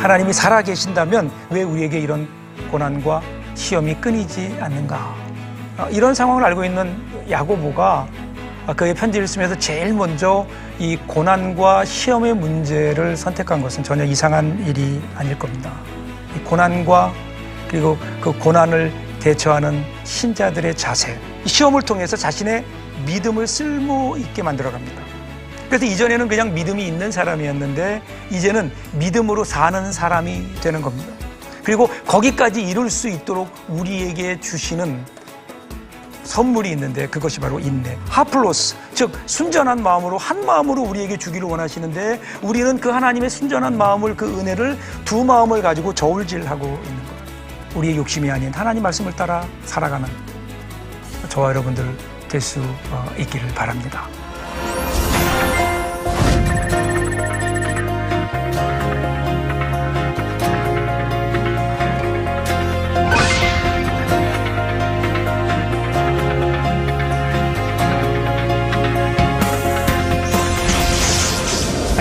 하나님이 살아 계신다면 왜 우리에게 이런 고난과 시험이 끊이지 않는가? 어, 이런 상황을 알고 있는 야고보가 그의 편지를 쓰면서 제일 먼저 이 고난과 시험의 문제를 선택한 것은 전혀 이상한 일이 아닐 겁니다. 이 고난과 그리고 그 고난을 대처하는 신자들의 자세, 이 시험을 통해서 자신의 믿음을 쓸모 있게 만들어 갑니다. 그래서 이전에는 그냥 믿음이 있는 사람이었는데 이제는 믿음으로 사는 사람이 되는 겁니다. 그리고 거기까지 이룰 수 있도록 우리에게 주시는 선물이 있는데 그것이 바로 인내. 하플로스, 즉 순전한 마음으로 한 마음으로 우리에게 주기를 원하시는데 우리는 그 하나님의 순전한 마음을 그 은혜를 두 마음을 가지고 저울질하고 있는 거예요. 우리의 욕심이 아닌 하나님 말씀을 따라 살아가는 저와 여러분들 될 수 있기를 바랍니다.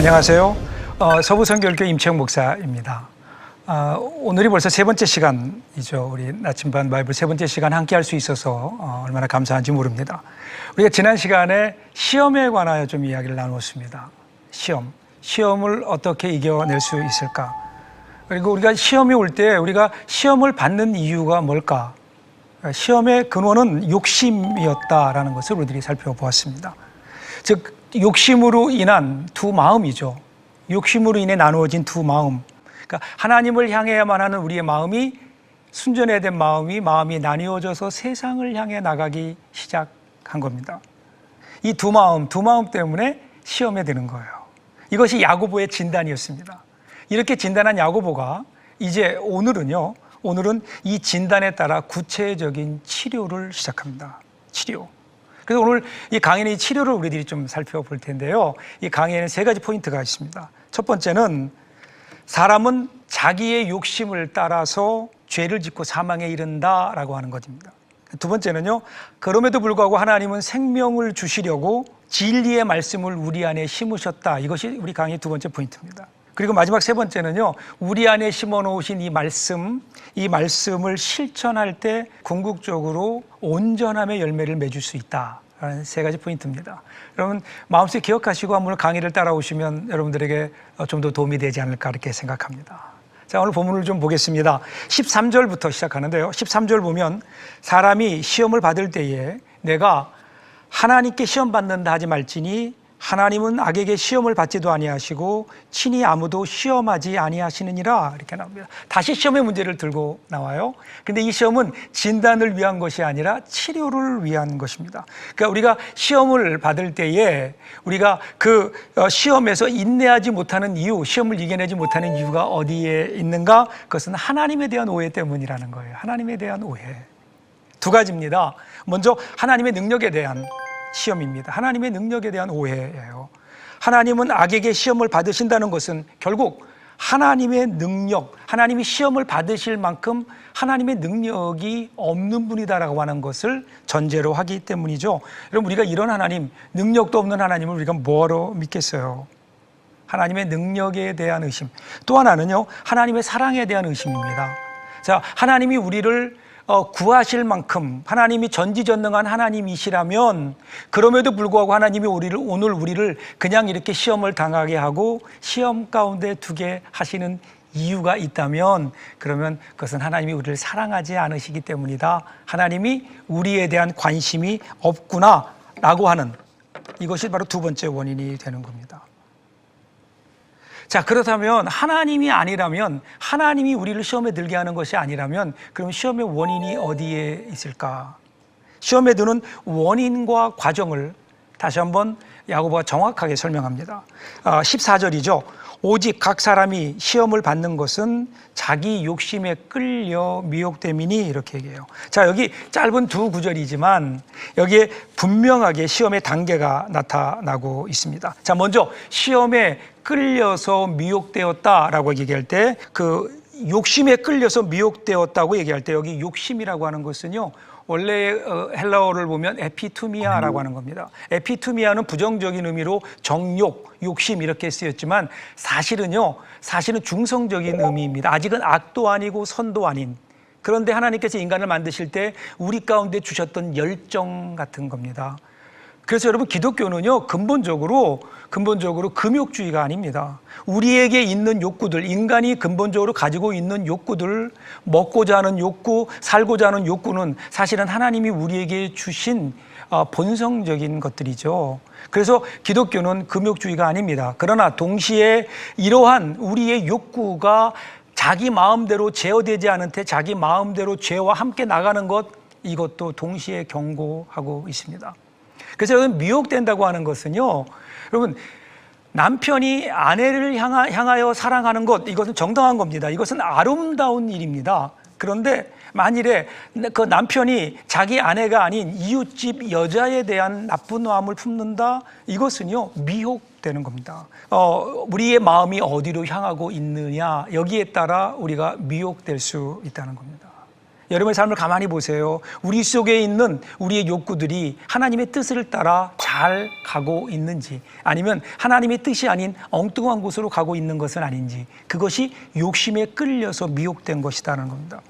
안녕하세요. 어, 서부성결교 임채영 목사입니다. 어, 오늘이 벌써 세 번째 시간이죠. 우리 나침반 바이블 세 번째 시간 함께 할 수 있어서 어, 얼마나 감사한지 모릅니다. 우리가 지난 시간에 시험에 관하여 좀 이야기를 나누었습니다. 시험. 시험을 어떻게 이겨낼 수 있을까? 그리고 우리가 시험이 올 때 우리가 시험을 받는 이유가 뭘까? 시험의 근원은 욕심이었다라는 것을 우리들이 살펴보았습니다. 즉, 욕심으로 인한 두 마음이죠. 욕심으로 인해 나누어진 두 마음. 그러니까 하나님을 향해야만 하는 우리의 마음이 순전해야 된 마음이 마음이 나뉘어져서 세상을 향해 나가기 시작한 겁니다. 이 두 마음, 두 마음 때문에 시험에 드는 거예요. 이것이 야고보의 진단이었습니다. 이렇게 진단한 야고보가 이제 오늘은요, 오늘은 이 진단에 따라 구체적인 치료를 시작합니다. 치료. 그래서 오늘 이 강연의 이 치료를 우리들이 좀 살펴볼 텐데요. 이 강연에는 세 가지 포인트가 있습니다. 첫 번째는 사람은 자기의 욕심을 따라서 죄를 짓고 사망에 이른다라고 하는 것입니다. 두 번째는요. 그럼에도 불구하고 하나님은 생명을 주시려고 진리의 말씀을 우리 안에 심으셨다. 이것이 우리 강의 두 번째 포인트입니다. 그리고 마지막 세 번째는요. 우리 안에 심어 놓으신 이 말씀, 이 말씀을 실천할 때 궁극적으로 온전함의 열매를 맺을 수 있다. 라는 세 가지 포인트입니다. 여러분 마음속에 기억하시고 한번 강의를 따라오시면 여러분들에게 좀 더 도움이 되지 않을까 이렇게 생각합니다. 자, 오늘 본문을 좀 보겠습니다. 13절부터 시작하는데요. 13절 보면 사람이 시험을 받을 때에 내가 하나님께 시험 받는다 하지 말지니 하나님은 악에게 시험을 받지도 아니하시고 친히 아무도 시험하지 아니하시느니라 이렇게 나옵니다. 다시 시험의 문제를 들고 나와요. 근데 이 시험은 진단을 위한 것이 아니라 치료를 위한 것입니다. 그러니까 우리가 시험을 받을 때에 우리가 그 시험에서 인내하지 못하는 이유, 시험을 이겨내지 못하는 이유가 어디에 있는가? 그것은 하나님에 대한 오해 때문이라는 거예요. 하나님에 대한 오해. 두 가지입니다. 먼저 하나님의 능력에 대한 시험입니다. 하나님의 능력에 대한 오해예요. 하나님은 악에게 시험을 받으신다는 것은 결국 하나님의 능력, 하나님이 시험을 받으실 만큼 하나님의 능력이 없는 분이다라고 하는 것을 전제로 하기 때문이죠. 여러분, 우리가 이런 하나님, 능력도 없는 하나님을 우리가 뭐하러 믿겠어요? 하나님의 능력에 대한 의심. 또 하나는요, 하나님의 사랑에 대한 의심입니다. 자, 하나님이 우리를 어, 구하실 만큼 하나님이 전지전능한 하나님이시라면 그럼에도 불구하고 하나님이 우리를 오늘 우리를 그냥 이렇게 시험을 당하게 하고 시험 가운데 두게 하시는 이유가 있다면 그러면 그것은 하나님이 우리를 사랑하지 않으시기 때문이다. 하나님이 우리에 대한 관심이 없구나라고 하는 이것이 바로 두 번째 원인이 되는 겁니다. 자, 그렇다면 하나님이 아니라면 하나님이 우리를 시험에 들게 하는 것이 아니라면 그럼 시험의 원인이 어디에 있을까? 시험에 드는 원인과 과정을 다시 한번 야고보가 정확하게 설명합니다. 14절이죠. 아, 오직 각 사람이 시험을 받는 것은 자기 욕심에 끌려 미혹됨이니 이렇게 얘기해요. 자, 여기 짧은 두 구절이지만 여기에 분명하게 시험의 단계가 나타나고 있습니다. 자, 먼저 시험에 끌려서 미혹되었다라고 얘기할 때 그 욕심에 끌려서 미혹되었다고 얘기할 때 여기 욕심이라고 하는 것은요. 원래 어, 헬라어를 보면 에피투미아라고 하는 겁니다. 에피투미아는 부정적인 의미로 정욕, 욕심 이렇게 쓰였지만 사실은요, 사실은 중성적인 의미입니다. 아직은 악도 아니고 선도 아닌. 그런데 하나님께서 인간을 만드실 때 우리 가운데 주셨던 열정 같은 겁니다. 그래서 여러분 기독교는요 근본적으로 근본적으로 금욕주의가 아닙니다. 우리에게 있는 욕구들, 인간이 근본적으로 가지고 있는 욕구들, 먹고자 하는 욕구, 살고자 하는 욕구는 사실은 하나님이 우리에게 주신 어, 본성적인 것들이죠. 그래서 기독교는 금욕주의가 아닙니다. 그러나 동시에 이러한 우리의 욕구가 자기 마음대로 제어되지 않은 채 자기 마음대로 죄와 함께 나가는 것 이것도 동시에 경고하고 있습니다. 그래서 여러분 미혹된다고 하는 것은요, 여러분 남편이 아내를 향하, 향하여 사랑하는 것 이것은 정당한 겁니다. 이것은 아름다운 일입니다. 그런데 만일에 그 남편이 자기 아내가 아닌 이웃집 여자에 대한 나쁜 마음을 품는다 이것은요 미혹되는 겁니다. 어, 우리의 마음이 어디로 향하고 있느냐 여기에 따라 우리가 미혹될 수 있다는 겁니다. 여러분의 삶을 가만히 보세요. 우리 속에 있는 우리의 욕구들이 하나님의 뜻을 따라 잘 가고 있는지 아니면 하나님의 뜻이 아닌 엉뚱한 곳으로 가고 있는 것은 아닌지 그것이 욕심에 끌려서 미혹된 것이다는 겁니다.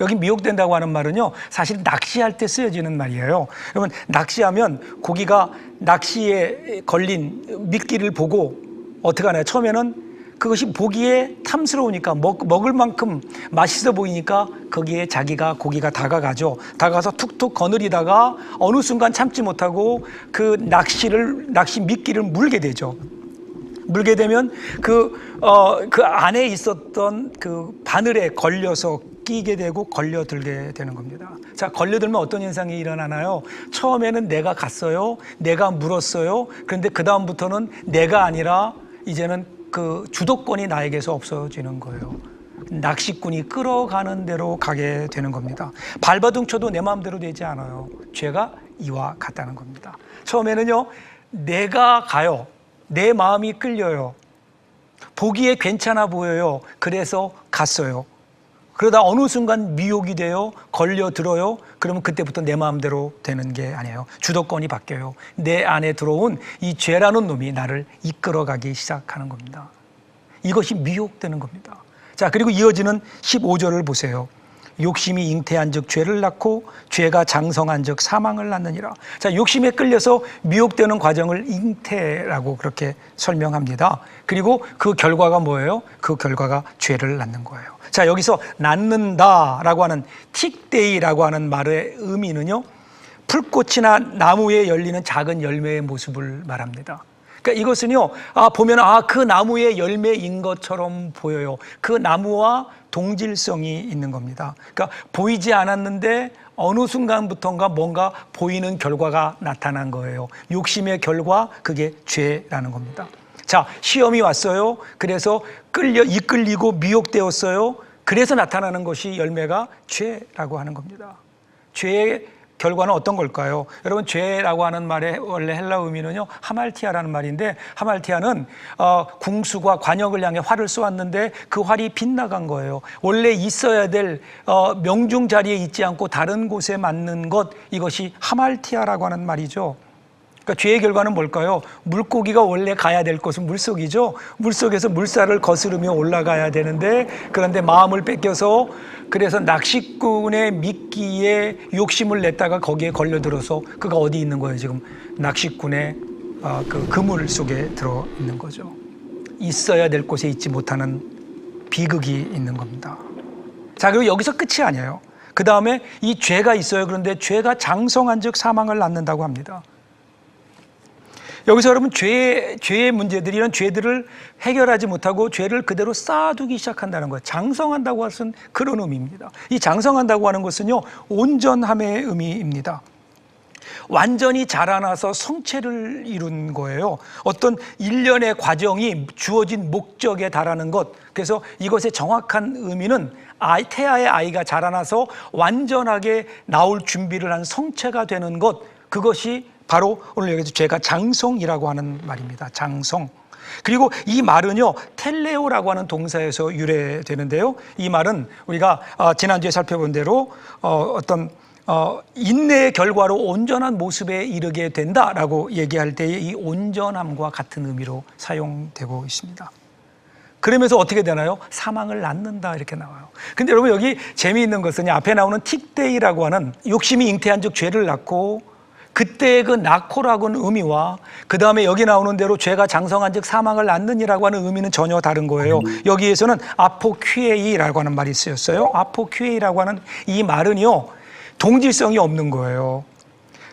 여기 미혹된다고 하는 말은요, 사실 낚시할 때 쓰여지는 말이에요. 여러분, 낚시하면 고기가 낚시에 걸린 미끼를 보고 어떻게 하나요? 처음에는 그것이 보기에 탐스러우니까 먹, 먹을 만큼 맛있어 보이니까 거기에 자기가 고기가 다가가죠. 다가가서 툭툭 거느리다가 어느 순간 참지 못하고 그 낚시를 낚시 미끼를 물게 되죠. 물게 되면 그, 어, 그 안에 있었던 그 바늘에 걸려서 끼게 되고 걸려들게 되는 겁니다. 자, 걸려들면 어떤 현상이 일어나나요? 처음에는 내가 갔어요. 내가 물었어요. 그런데 그다음부터는 내가 아니라 이제는 그 주도권이 나에게서 없어지는 거예요. 낚시꾼이 끌어가는 대로 가게 되는 겁니다. 발바둥 쳐도 내 마음대로 되지 않아요. 죄가 이와 같다는 겁니다. 처음에는요, 내가 가요. 내 마음이 끌려요. 보기에 괜찮아 보여요. 그래서 갔어요. 그러다 어느 순간 미혹이 돼요. 걸려들어요. 그러면 그때부터 내 마음대로 되는 게 아니에요. 주도권이 바뀌어요. 내 안에 들어온 이 죄라는 놈이 나를 이끌어가기 시작하는 겁니다. 이것이 미혹되는 겁니다. 자, 그리고 이어지는 15절을 보세요. 욕심이 잉태한 즉 죄를 낳고 죄가 장성한 즉 사망을 낳느니라. 자, 욕심에 끌려서 미혹되는 과정을 잉태라고 그렇게 설명합니다. 그리고 그 결과가 뭐예요? 그 결과가 죄를 낳는 거예요. 자, 여기서 낳는다라고 하는 틱데이라고 하는 말의 의미는요. 풀꽃이나 나무에 열리는 작은 열매의 모습을 말합니다. 그러니까 이것은요, 아, 보면, 아, 그 나무의 열매인 것처럼 보여요. 그 나무와 동질성이 있는 겁니다. 그러니까 보이지 않았는데 어느 순간부터인가 뭔가 보이는 결과가 나타난 거예요. 욕심의 결과, 그게 죄라는 겁니다. 자, 시험이 왔어요. 그래서 끌려, 이끌리고 미혹되었어요. 그래서 나타나는 것이 열매가 죄라고 하는 겁니다. 죄의 결과는 어떤 걸까요? 여러분 죄라고 하는 말의 원래 헬라 의미는요 하말티아라는 말인데 하말티아는 어, 궁수가 관역을 향해 활을 쏘았는데 그 활이 빗나간 거예요. 원래 있어야 될 어, 명중 자리에 있지 않고 다른 곳에 맞는 것 이것이 하말티아라고 하는 말이죠. 그러니까 죄의 결과는 뭘까요? 물고기가 원래 가야 될 곳은 물속이죠. 물속에서 물살을 거스르며 올라가야 되는데 그런데 마음을 뺏겨서 그래서 낚시꾼의 미끼에 욕심을 냈다가 거기에 걸려들어서 그가 어디 있는 거예요? 지금 낚시꾼의 어, 그 그물 속에 들어 있는 거죠. 있어야 될 곳에 있지 못하는 비극이 있는 겁니다. 자, 그리고 여기서 끝이 아니에요. 그 다음에 이 죄가 있어요. 그런데 죄가 장성한 즉 사망을 낳는다고 합니다. 여기서 여러분 죄의, 죄의 문제들이 이런 죄들을 해결하지 못하고 죄를 그대로 쌓아두기 시작한다는 거예요. 장성한다고 하는 그런 의미입니다. 이 장성한다고 하는 것은요, 온전함의 의미입니다. 완전히 자라나서 성체를 이룬 거예요. 어떤 일련의 과정이 주어진 목적에 달하는 것. 그래서 이것의 정확한 의미는 아이, 태아의 아이가 자라나서 완전하게 나올 준비를 한 성체가 되는 것. 그것이 바로 오늘 여기서 죄가 장성이라고 하는 말입니다. 장성. 그리고 이 말은요, 텔레오라고 하는 동사에서 유래되는데요. 이 말은 우리가 어, 지난주에 살펴본 대로 어, 어떤 어, 인내의 결과로 온전한 모습에 이르게 된다라고 얘기할 때에 이 온전함과 같은 의미로 사용되고 있습니다. 그러면서 어떻게 되나요? 사망을 낳는다 이렇게 나와요. 근데 여러분 여기 재미있는 것은 앞에 나오는 틱데이라고 하는 욕심이 잉태한 즉 죄를 낳고 그때의 그 낳고라고 하는 의미와 그 다음에 여기 나오는 대로 죄가 장성한 즉 사망을 낳는이라고 하는 의미는 전혀 다른 거예요. 여기에서는 아포퀴에이라고 하는 말이 쓰였어요. 아포퀴에이라고 하는 이 말은요 동질성이 없는 거예요.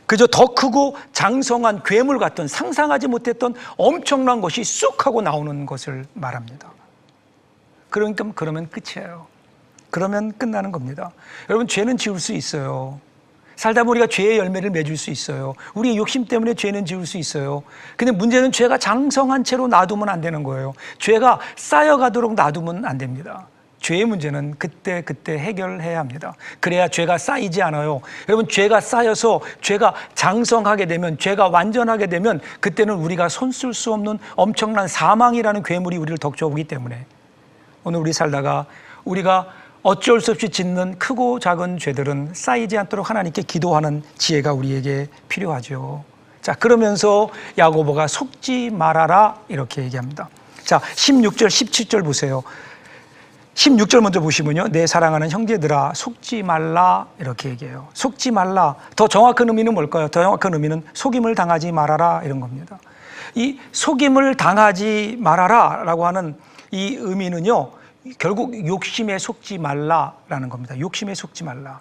그저 더 크고 장성한 괴물 같은 상상하지 못했던 엄청난 것이 쑥 하고 나오는 것을 말합니다. 그러니까 그러면 끝이에요. 그러면 끝나는 겁니다. 여러분 죄는 지울 수 있어요. 살다 보면 우리가 죄의 열매를 맺을 수 있어요. 우리의 욕심 때문에 죄는 지울 수 있어요. 근데 문제는 죄가 장성한 채로 놔두면 안 되는 거예요. 죄가 쌓여가도록 놔두면 안 됩니다. 죄의 문제는 그때 그때 해결해야 합니다. 그래야 죄가 쌓이지 않아요. 여러분 죄가 쌓여서 죄가 장성하게 되면 죄가 완전하게 되면 그때는 우리가 손쓸 수 없는 엄청난 사망이라는 괴물이 우리를 덕쳐오기 때문에 오늘 우리 살다가 우리가 어쩔 수 없이 짓는 크고 작은 죄들은 쌓이지 않도록 하나님께 기도하는 지혜가 우리에게 필요하죠. 자, 그러면서 야고보가 속지 말아라 이렇게 얘기합니다. 자, 16절, 17절 보세요. 16절 먼저 보시면요. 내 사랑하는 형제들아 속지 말라 이렇게 얘기해요. 속지 말라. 더 정확한 의미는 뭘까요? 더 정확한 의미는 속임을 당하지 말아라 이런 겁니다. 이 속임을 당하지 말아라 라고 하는 이 의미는요. 결국 욕심에 속지 말라라는 겁니다. 욕심에 속지 말라.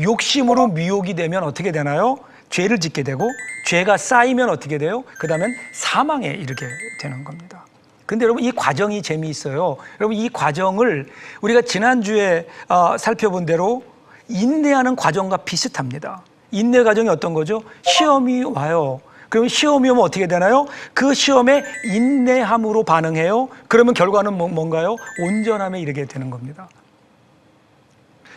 욕심으로 미혹이 되면 어떻게 되나요? 죄를 짓게 되고 죄가 쌓이면 어떻게 돼요? 그다음엔 사망에 이르게 되는 겁니다. 근데 여러분 이 과정이 재미있어요. 여러분 이 과정을 우리가 지난주에 어, 살펴본 대로 인내하는 과정과 비슷합니다. 인내 과정이 어떤 거죠? 시험이 와요. 그러면 시험이 오면 어떻게 되나요? 그 시험에 인내함으로 반응해요. 그러면 결과는 뭐- 뭔가요? 온전함에 이르게 되는 겁니다.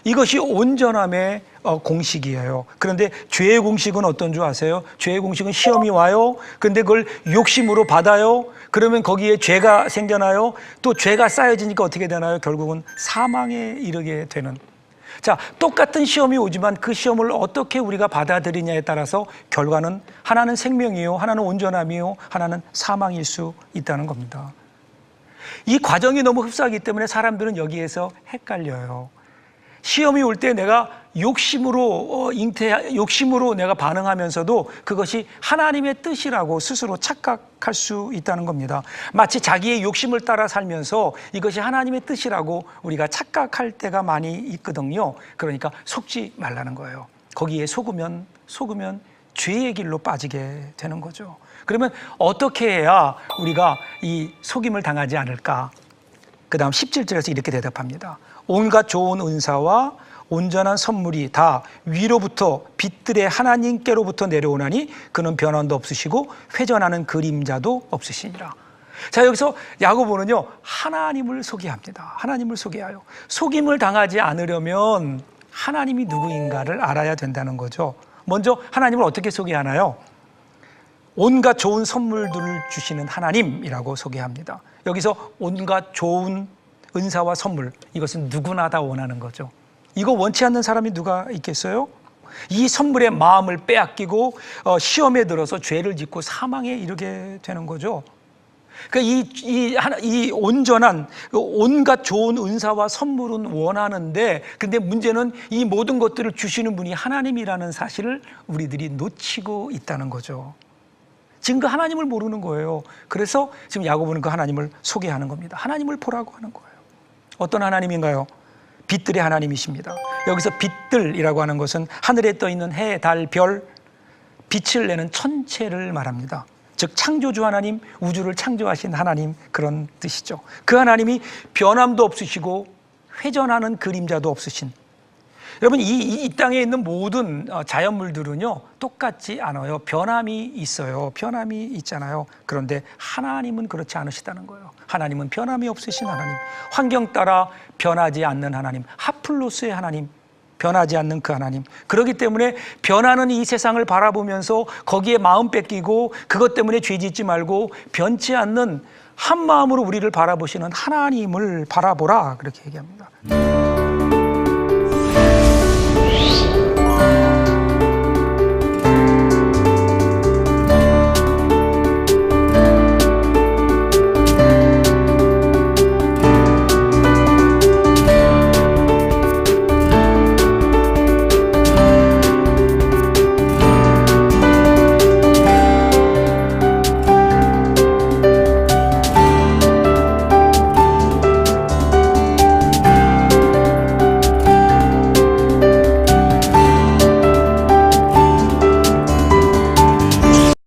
이것이 온전함의 어, 공식이에요. 그런데 죄의 공식은 어떤 줄 아세요? 죄의 공식은 시험이 와요. 근데 그걸 욕심으로 받아요. 그러면 거기에 죄가 생겨나요. 또 죄가 쌓여지니까 어떻게 되나요? 결국은 사망에 이르게 되는. 자, 똑같은 시험이 오지만 그 시험을 어떻게 우리가 받아들이냐에 따라서 결과는 하나는 생명이요, 하나는 온전함이요, 하나는 사망일 수 있다는 겁니다. 이 과정이 너무 흡사하기 때문에 사람들은 여기에서 헷갈려요. 시험이 올 때 내가 욕심으로 어, 잉태 욕심으로 내가 반응하면서도 그것이 하나님의 뜻이라고 스스로 착각할 수 있다는 겁니다. 마치 자기의 욕심을 따라 살면서 이것이 하나님의 뜻이라고 우리가 착각할 때가 많이 있거든요. 그러니까 속지 말라는 거예요. 거기에 속으면 속으면 죄의 길로 빠지게 되는 거죠. 그러면 어떻게 해야 우리가 이 속임을 당하지 않을까? 그 다음 17절에서 이렇게 대답합니다. 온갖 좋은 은사와 온전한 선물이 다 위로부터 빛들의 하나님께로부터 내려오나니 그는 변환도 없으시고 회전하는 그림자도 없으시니라. 자 여기서 야고보는요 하나님을 소개합니다. 하나님을 소개하여 속임을 당하지 않으려면 하나님이 누구인가를 알아야 된다는 거죠. 먼저 하나님을 어떻게 소개하나요? 온갖 좋은 선물들을 주시는 하나님이라고 소개합니다. 여기서 온갖 좋은 은사와 선물 이것은 누구나 다 원하는 거죠. 이거 원치 않는 사람이 누가 있겠어요? 이 선물의 마음을 빼앗기고 어, 시험에 들어서 죄를 짓고 사망에 이르게 되는 거죠. 그러니까 이, 이 온전한 그 온갖 좋은 은사와 선물은 원하는데 근데 문제는 이 모든 것들을 주시는 분이 하나님이라는 사실을 우리들이 놓치고 있다는 거죠. 지금 그 하나님을 모르는 거예요. 그래서 지금 야고보는 그 하나님을 소개하는 겁니다. 하나님을 보라고 하는 거예요. 어떤 하나님인가요? 빛들의 하나님이십니다. 여기서 빛들이라고 하는 것은 하늘에 떠 있는 해, 달, 별, 빛을 내는 천체를 말합니다. 즉 창조주 하나님, 우주를 창조하신 하나님 그런 뜻이죠. 그 하나님이 변함도 없으시고 회전하는 그림자도 없으신 여러분 이, 이, 이 땅에 있는 모든 어, 자연물들은요 똑같지 않아요. 변함이 있어요. 변함이 있잖아요. 그런데 하나님은 그렇지 않으시다는 거예요. 하나님은 변함이 없으신 하나님, 환경 따라 변하지 않는 하나님, 하플로스의 하나님, 변하지 않는 그 하나님. 그렇기 때문에 변하는 이 세상을 바라보면서 거기에 마음 뺏기고 그것 때문에 죄 짓지 말고 변치 않는 한 마음으로 우리를 바라보시는 하나님을 바라보라 그렇게 얘기합니다.